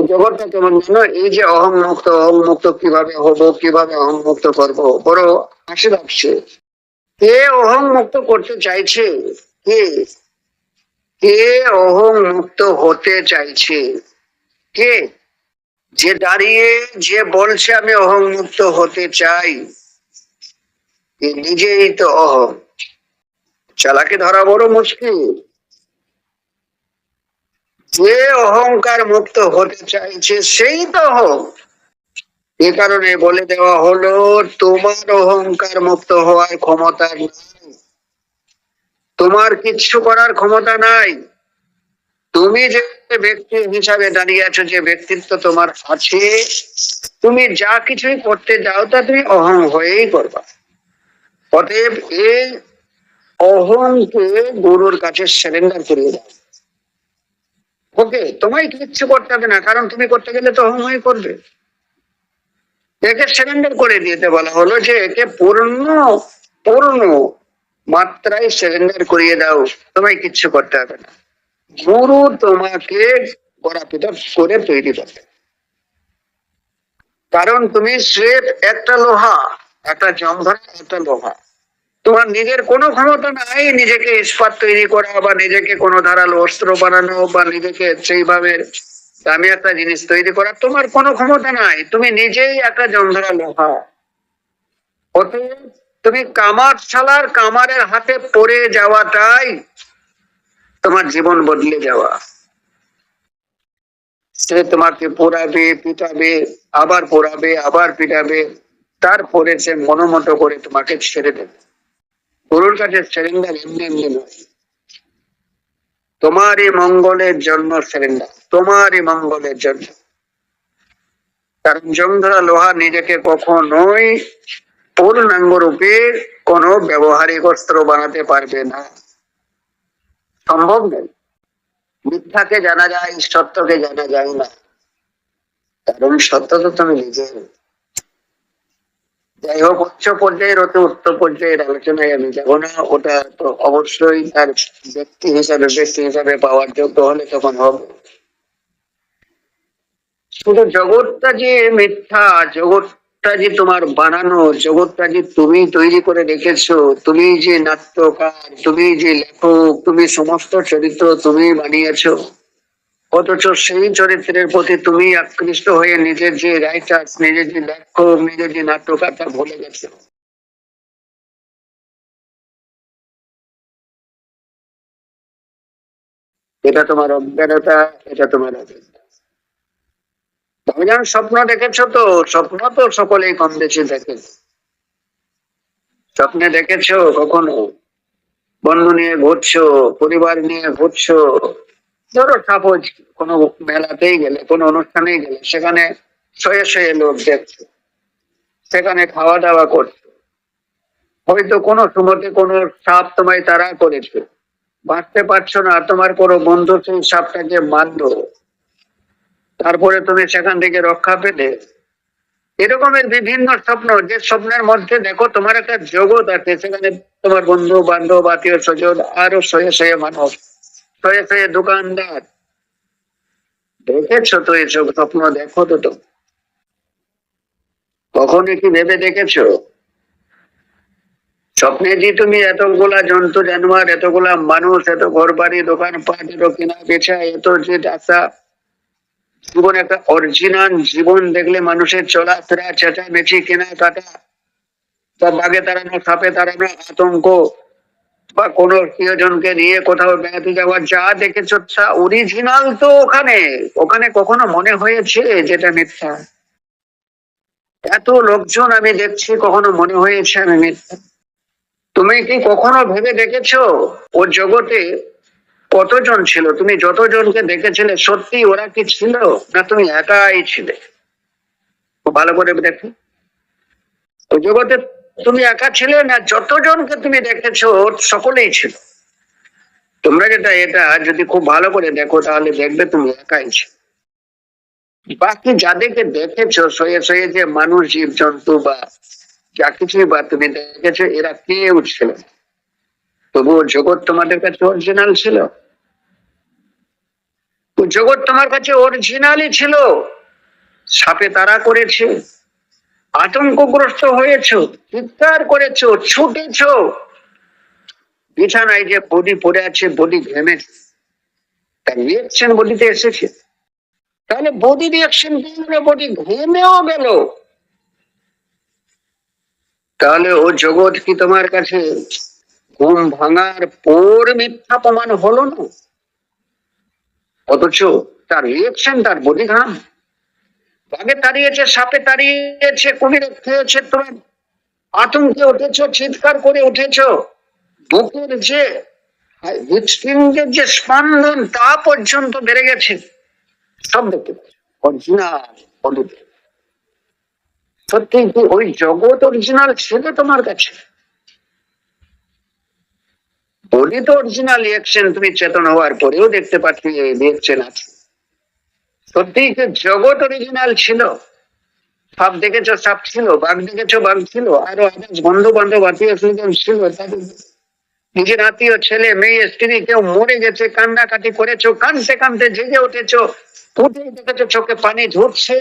এই জগৎটা কেমন জানো এই যে অহং মুক্ত অহং মুক্ত কীভাবে হব, কীভাবে অহং মুক্ত করব, বড় হাসি লাগছে। কে অহং মুক্ত করতে চাইছে? কে? কে অহং মুক্ত হতে চাইছে? কে? যে দাঁড়িয়ে, যে বলছে আমি অহং মুক্ত হতে চাই নিজেই তো অহং। চালাকে ধরা বড় মুশকিল। যে অহংকার মুক্ত হতে চাইছে, সেই তো অহং এ কারণে বলে দেওয়া হলো, তোমার অহংকার মুক্ত হওয়ার ক্ষমতা নাই। তোমার কিচ্ছু করার ক্ষমতা নাই। তুমি যে ব্যক্তি হিসাবে দাঁড়িয়ে আছো, যে ব্যক্তিত্ব তোমার আছে, তুমি যা কিছুই করতে যাও, তা তুমি অহং হয়েই করবা। অতএব এই অহংকে গুরুর কাছে সারেন্ডার করিয়ে দাও। ওকে, তোমায় কিচ্ছু করতে হবে না, কারণ তুমি করতে গেলে তো অহং হয়ে করবে। একে সারেন্ডার করে দিতে বলা হলো যে, একে পূর্ণ পূর্ণ মাত্রায় সারেন্ডার করিয়ে দাও, তোমায় কিচ্ছু করতে হবে না। গুরু তোমাকে গড়াপিটা করে তৈরি করবে। কারণ তুমি স্রেফ একটা লোহা, একটা জমধরা একটা লোহা। তোমার নিজের কোনো ক্ষমতা নাই নিজেকে ইস্পাত তৈরি করা বা নিজেকে কোনো ধারালো অস্ত্র বানানো বা নিজেকে সেইভাবে দামি একটা জিনিস তৈরি করা। তোমার কোনো ক্ষমতা নাই। তুমি নিজেই একটা জমধরা লোহা। অতএব তুমি কামার শালার কামারের হাতে পড়ে যাওয়াটাই তোমার জীবন বদলে যাওয়া। সে তোমাকে পোড়াবে, পিটাবে, আবার পোড়াবে, আবার পিটাবে। তারপরে সে মনোমতো করে তোমাকে ছেড়ে দেবে। গুরুর কাছে সেরেন্ডার এমনি এমনি নয়। তোমারই মঙ্গলের জন্য সেরেন্ডার তোমারই মঙ্গলের জন্য। কারণ জংধরা লোহা নিজেকে কখনোই পূর্ণাঙ্গ রূপে কোন ব্যবহারিক অস্ত্র বানাতে পারবে না। সম্ভব নেই মিথ্যাকে জানা যায়, সত্যকে জানা যায় না। কারণ সত্য তো তুমি নিজে যাই হোক উচ্চ পর্যায়ের অতি উচ্চ পর্যায়ের আলোচনায় আমি যাব না। ওটা তো অবশ্যই তার ব্যক্তি হিসাবে ব্যক্তি হিসাবে পাওয়ার যোগ্য হলে তখন হবে। শুধু জগৎটা যে মিথ্যা, জগৎটা যে তোমার বানানো, জগৎটা যে তুমি তৈরি করে রেখেছো, তুমি যে নাট্যকার, তুমি যে লেখক, তুমি সমস্ত চরিত্র তুমি বানিয়েছো অথচ সেই চরিত্রের প্রতি তুমি আকৃষ্ট হয়ে নিজের যে রাইটার নিজের যে লেখক নিজের যে নাট্যকার তা ভুলে গেছো। এটা তোমার অজ্ঞানতা, এটা তোমার তুমি যেমন স্বপ্ন দেখেছ তো, স্বপ্ন তো সকলেই কম বেশি দেখে। স্বপ্নে দেখেছ কখনো? বন্ধু নিয়ে ঘুরছো, পরিবার নিয়ে ঘুরছো ধরো সাপোজ কোনো মেলাতেই গেলে, কোনো অনুষ্ঠানেই গেলে, সেখানে শয়ে শয়ে লোক দেখছ, সেখানে খাওয়া দাওয়া করছ। হয়তো কোনো সময়তে কোনো সাপ তোমায় তারা করেছে। বাঁচতে পারছ না, তোমার কোনো বন্ধু সেই সাপটাকে মারলো। তারপরে তুমি সেখান থেকে রক্ষা পেলে। এরকমের বিভিন্ন স্বপ্ন, যে স্বপ্নের মধ্যে দেখো তোমার একটা জগৎ আছে, সেখানে তোমার বন্ধু বান্ধব আত্মীয় স্বজন আরও শয়ে শয়ে মানুষ। শয়ে শয়ে দোকানদার। দেখেছ তো এসব স্বপ্ন? দেখো তো তো। কখনো কি ভেবে দেখেছ? স্বপ্নে যে তুমি এতগুলা জন্তু, জানোয়ার, এতগুলা মানুষ, এত ঘর বাড়ি দোকান পাট এত কেনা বেচা, এত যে আশা জীবন একটা অরিজিনাল জীবন দেখলে মানুষের চলাফেরা চেঁচামেচি কেনা কাটা বা বাঘে তাড়ানো সাপে তাড়ানো, আতঙ্ক বা কোনো প্রিয়জনকে নিয়ে কোথাও বেড়াতে যাওয়া যা দেখেছ তা অরিজিনাল তো ওখানে। ওখানে কখনো মনে হয়েছে যেটা মিথ্যা? এত লোকজন আমি দেখছি, কখনো মনে হয়েছে আমি মিথ্যা? তুমি কি কখনো ভেবে দেখেছ ও জগতে কতজন ছিল? তুমি যতজনকে দেখেছিলে, সত্যি ওরা কি ছিল না তুমি একাই ছিলে? ভালো করে দেখো। ও জগতে তুমি একা ছিলে না, যতজনকে তুমি দেখেছ সকলেই ছিল। তোমরা যেটা এটা যদি খুব ভালো করে দেখো, তাহলে দেখবে তুমি একাই ছিল। বাকি যাদেরকে দেখেছ, শয়ে শয়ে যে মানুষ, জীব, জন্তু বা যা কিছুই বা তুমি দেখেছ, এরা কেউ ছিল তবুও জগৎ তোমাদের কাছে অরিজিনাল ছিল? জগৎ তোমার কাছে অরিজিনালই ছিল। সাপে তারা করেছে। আতঙ্কগ্রস্ত হয়েছ, চিৎকার করেছ, ছুটেছ। বিছানায় যে বডি পড়ে আছে, বডি ঘেমেছে তার রিয়াকশন বডিতে এসেছে। তাহলে বডি রিয়াকশন বডি ঘেমেও গেল। তাহলে ও জগৎ কি তোমার কাছে ঘুম ভাঙার পর মিথ্যা প্রমাণ হলো না? অথচ তার রিয়েকশন তার বডি ঘাম। বাঘে তাড়িয়েছে, সাপে তাড়িয়েছে, কুমিরে খেয়েছে তোমার আতঙ্কে উঠেছ, চিৎকার করে উঠেছ। বুকের যে হৃৎপিণ্ডের যে স্পন্দন, তা পর্যন্ত বেড়ে গেছে। সব দেখতে পাচ্ছ। অরিজিনাল সত্যি কি ওই জগৎ অরিজিনাল ছিল তোমার কাছে? বডি তো অরিজিনাল রিয়াকশন তুমি চেতন হওয়ার পরেও দেখতে পাচ্ছি রিয়াকশন আছে। সত্যি কি জগৎ অরিজিনাল ছিল। সাপ দেখেছ সাপ ছিল, বাঘ দেখেছ, বাঘ ছিল, আরও আদার্স বন্ধু বান্ধব আত্মীয় স্বজন ছিল নিজের আত্মীয়, ছেলে, মেয়ে, স্ত্রী, কেউ মরে গেছে, কান্নাকাটি করেছ কানতে কানতে জেগে উঠেছো, উঠে দেখেছ, চোখে পানি ঝরছে।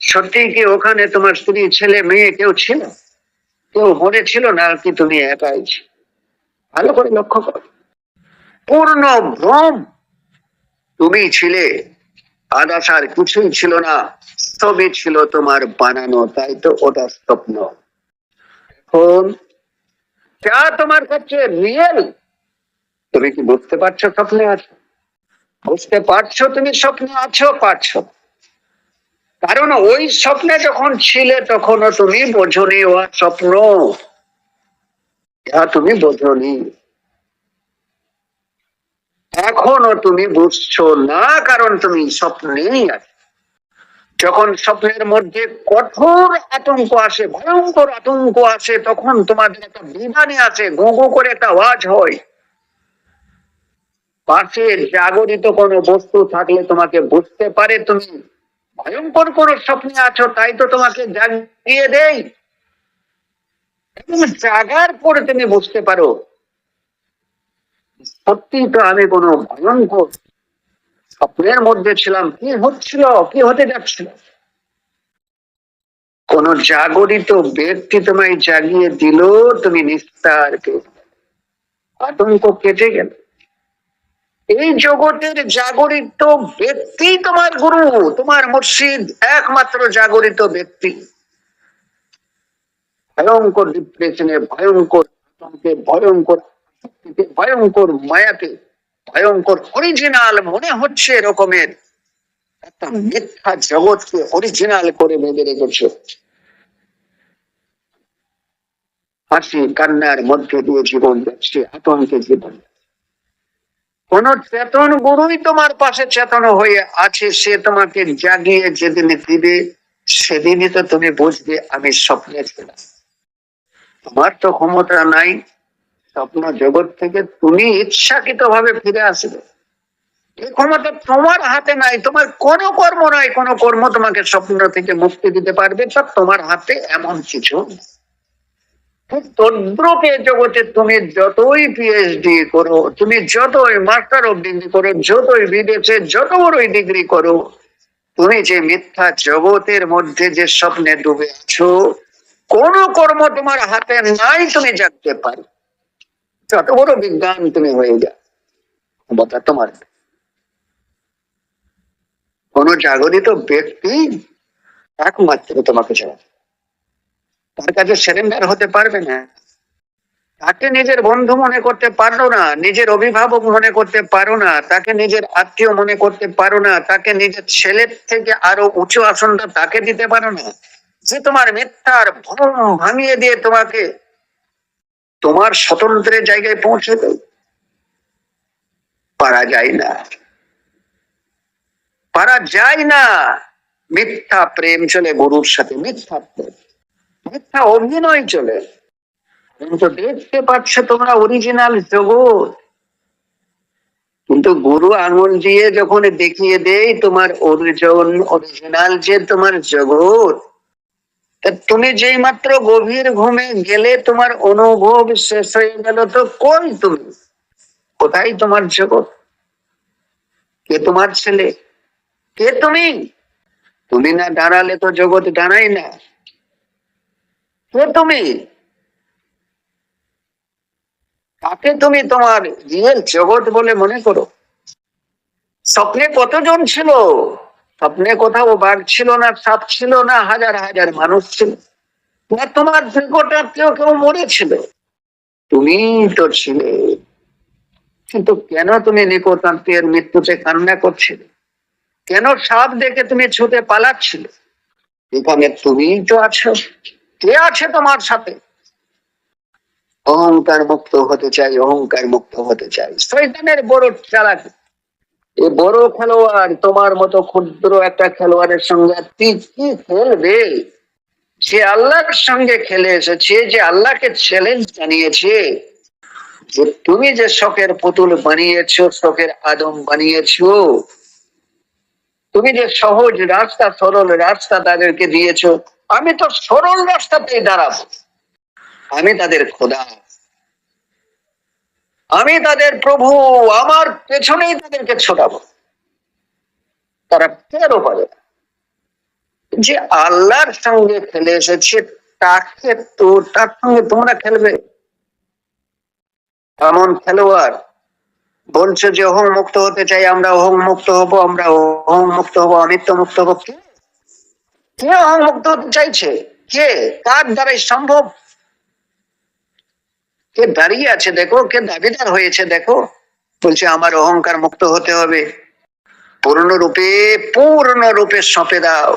সত্যি কি ওখানে তোমার স্ত্রী, ছেলে, মেয়ে কেউ ছিল? কেউ মরে ছিল না কি তুমি একাই ভালো করে লক্ষ্য করো। পূর্ণ ভ্রম। তুমি ছিলে আদাস আর কিছুই ছিল না, সবই ছিল তোমার বানানো, তাই তো ওটা স্বপ্ন। এখন, যা তোমার কাছে রিয়েল তুমি কি বুঝতে পারছ স্বপ্নে আছো? বুঝতে পারছ তুমি স্বপ্নে আছো, পারছ। কারণ ওই স্বপ্নে যখন ছিলে, তখনও তুমি বোঝনি ও স্বপ্ন। ইহা তুমি বোঝনি। এখনও তুমি বুঝছ না, কারণ তুমি স্বপ্নেই আছো। যখন স্বপ্নের মধ্যে কঠোর আতঙ্ক আসে, ভয়ঙ্কর আতঙ্ক আসে, তখন তোমাদের একটা বিধানে আছে, গো গো করে একটা আওয়াজ হয়। পাশে জাগরিত কোনো বস্তু থাকলে তোমাকে বুঝতে পারে, তুমি ভয়ঙ্কর কোন স্বপ্নে আছো, তাই তো তোমাকে জাগিয়ে দেই। এবং জাগার পরে তুমি বুঝতে পারো সত্যি তো আমি কোনো ভয়ঙ্কর স্বপ্নের মধ্যে ছিলাম। কি হচ্ছিল? কি হতে যাচ্ছিল? কোন জাগরিত ব্যক্তি তোমায় জাগিয়ে দিল, তুমি নিস্তার আতঙ্ক কেটে গেল। এই জগতের জাগরিত ব্যক্তি তোমার গুরু, তোমার মুর্শিদ, একমাত্র জাগরিত ব্যক্তি। ভয়ঙ্কর ডিপ্রেশনে ভয়ঙ্কর আতঙ্কে, ভয়ঙ্কর ভয়ঙ্কর মায়াতে ভয়ঙ্কর অরিজিনাল মনে হচ্ছে এরকমের। একটা মিথ্যা জগৎকে অরিজিনাল করে বেঁধে রেখেছে। হাসি কান্নার মধ্যে দিয়ে জীবন যাচ্ছে আতঙ্কে জীবন। কোন চেতন গুরুই তোমার পাশে চেতন হয়ে আছে সে তোমাকে জাগিয়ে যেদিন দিবে সেদিনই তো তুমি বুঝবে আমি স্বপ্নে ছিলাম। তোমার তো ক্ষমতা নাই স্বপ্ন জগৎ থেকে তুমি ইচ্ছাকৃত ভাবে ফিরে আসবে। এই ক্ষমতা তোমার হাতে নাই, তোমার কোনো কর্ম নাই, কোনো কর্ম তোমাকে স্বপ্ন থেকে মুক্তি দিতে পারবে তোমার হাতে এমন কিছু জগতে তুমি যতই পিএইচডি করো, তুমি যতই মাস্টার অফ ডিগ্রি করো, যতই বিদেশে যত বড়ই ডিগ্রি করো, তুমি যে মিথ্যা জগতের মধ্যে যে স্বপ্নে ডুবে আছো, কোন কর্ম তোমার হাতে নাই, তুমি জানতে পারো যত বড় বিজ্ঞান তুমি হয়ে যাও ক্ষমতা তোমার। কোন জাগরিত ব্যক্তি একমাত্র তোমাকে ছাড়া তার কাছে সেরেন্ডার হতে পারবে না। তাকে নিজের বন্ধু মনে করতে পারো না, নিজের অভিভাবক মনে করতে পারো না, তাকে নিজের আত্মীয় মনে করতে পারো না, তাকে নিজের ছেলের থেকে আরও উঁচু আসনটা তাকে দিতে পারো না। যে তোমার মিথ্যার ভ্রম ভাঙিয়ে দিয়ে তোমাকে তোমার স্বতন্ত্রের জায়গায় পৌঁছে দেয় পারা যায় না। পারা যায় না। মিথ্যা প্রেম চলে গুরুর সাথে, মিথ্যা প্রেম। মিথ্যা অভিনয় চলে। কিন্তু দেখতে পাচ্ছ তোমরা অরিজিনাল জগৎ। কিন্তু গুরু আঙুল দিয়ে যখন দেখিয়ে দেয় তোমার অরিজন অরিজিনাল যে তোমার জগৎ তুমি যেই মাত্র গভীর ঘুমে গেলে তোমার অনুভব শেষ হয়ে গেল, তো কই তুমি? কোথায় তোমার জগৎ? কে তোমার ছেলে? কে তুমি? তুমি না দাঁড়ালে তো জগৎ দাঁড়াই না। কে তুমি? কাকে তুমি তোমার রিয়েল জগৎ বলে মনে করো? স্বপ্নে কতজন ছিল? স্বপ্নে কোথাও বাঘ ছিল না, সাপ ছিল না, হাজার হাজার মানুষ ছিল। না তোমার নিকটা কেউ কেউ মরেছিল। তুমি তো ছিলে। কিন্তু কেন তুমি নিকটান্তের মৃত্যুতে কান্না করছিলে? কেন সাপ দেখে তুমি ছুটে পালাচ্ছিলে? এখানে তুমি তো আছো। কে আছে তোমার সাথে? অহংকার মুক্ত হতে চাই অহংকার মুক্ত হতে চাই। শৈতানের বড় চালাক। এ বড় খেলোয়াড়, তোমার মতো ক্ষুদ্র একটা খেলোয়াড়ের সঙ্গে কি খেলবে? সে আল্লাহর সঙ্গে খেলে এসেছে, যে আল্লাহকে চ্যালেঞ্জ জানিয়েছে। যে তুমি যে শখের পুতুল বানিয়েছো, শখের আদম বানিয়েছো, তুমি যে সহজ রাস্তা, সরল রাস্তা তাদেরকে দিয়েছ, আমি তো সরল রাস্তাতেই দাঁড়াবো। আমি তাদের খোদা। আমি তাদের প্রভু, আমার পেছনেই তাদেরকে ছোটাবো। তারা টেরও পাবে যে আল্লাহর সঙ্গে খেলে এসেছে, তাকে তো, তার সঙ্গে তোমরা খেলবে। এমন খেলোয়াড় বলছো যে অহং মুক্ত হতে চাই আমরা অহং মুক্ত হব আমরা অহং মুক্ত হব, অনিত্য মুক্ত হব। কে? কে অহং মুক্ত হতে চাইছে? কে? কার দ্বারাই সম্ভব? কে দাঁড়িয়ে আছে দেখো, কে দাবিদার হয়েছে দেখো। বলছে, আমার অহংকার মুক্ত হতে হবে। পূর্ণরূপে পূর্ণরূপে সঁপে দাও।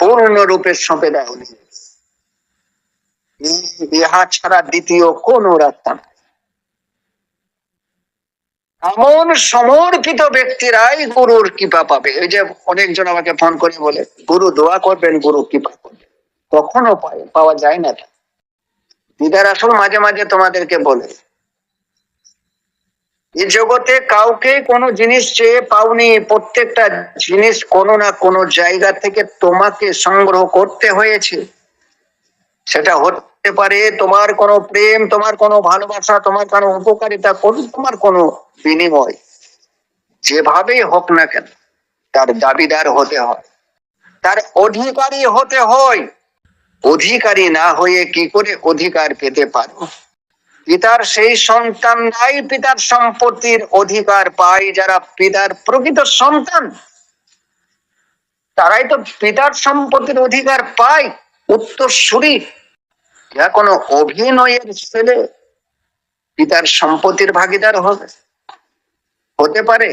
পূর্ণরূপে সঁপে দাও ইহা ছাড়া দ্বিতীয় কোন রাস্তা এমন সমর্পিত ব্যক্তিরাই গুরুর কৃপা পাবে। এই যে অনেকজন আমাকে ফোন করে বলে, গুরু, দোয়া করবেন, গুরু কৃপা করবেন। কখনো পায় পাওয়া যায় না তা দিদার আসল মাঝে মাঝে তোমাদেরকে বলে। এই জগতে কাউকে কোনো জিনিস চেয়ে পাওনি, প্রত্যেকটা জিনিস কোনো না কোনো জায়গা থেকে তোমাকে সংগ্রহ করতে হয়েছে। সেটা হতে পারে তোমার কোনো প্রেম, তোমার কোনো ভালোবাসা, তোমার কোনো উপকারিতা, কোন তোমার কোনো বিনিময়। যেভাবেই হোক না কেন, তার দাবিদার হতে হয়। তার অধিকারী হতে হয়। অধিকারী না হয়ে কি করে অধিকার পেতে পারো পিতার সেই সন্তানরাই পিতার সম্পত্তির অধিকার পায় যারা পিতার প্রকৃত সন্তান। তারাই তো পিতার সম্পত্তির অধিকার পায়, উত্তরসূরি। যা কোনো অভিনয়ের ছেলে পিতার সম্পত্তির ভাগিদার হবে। হতে পারে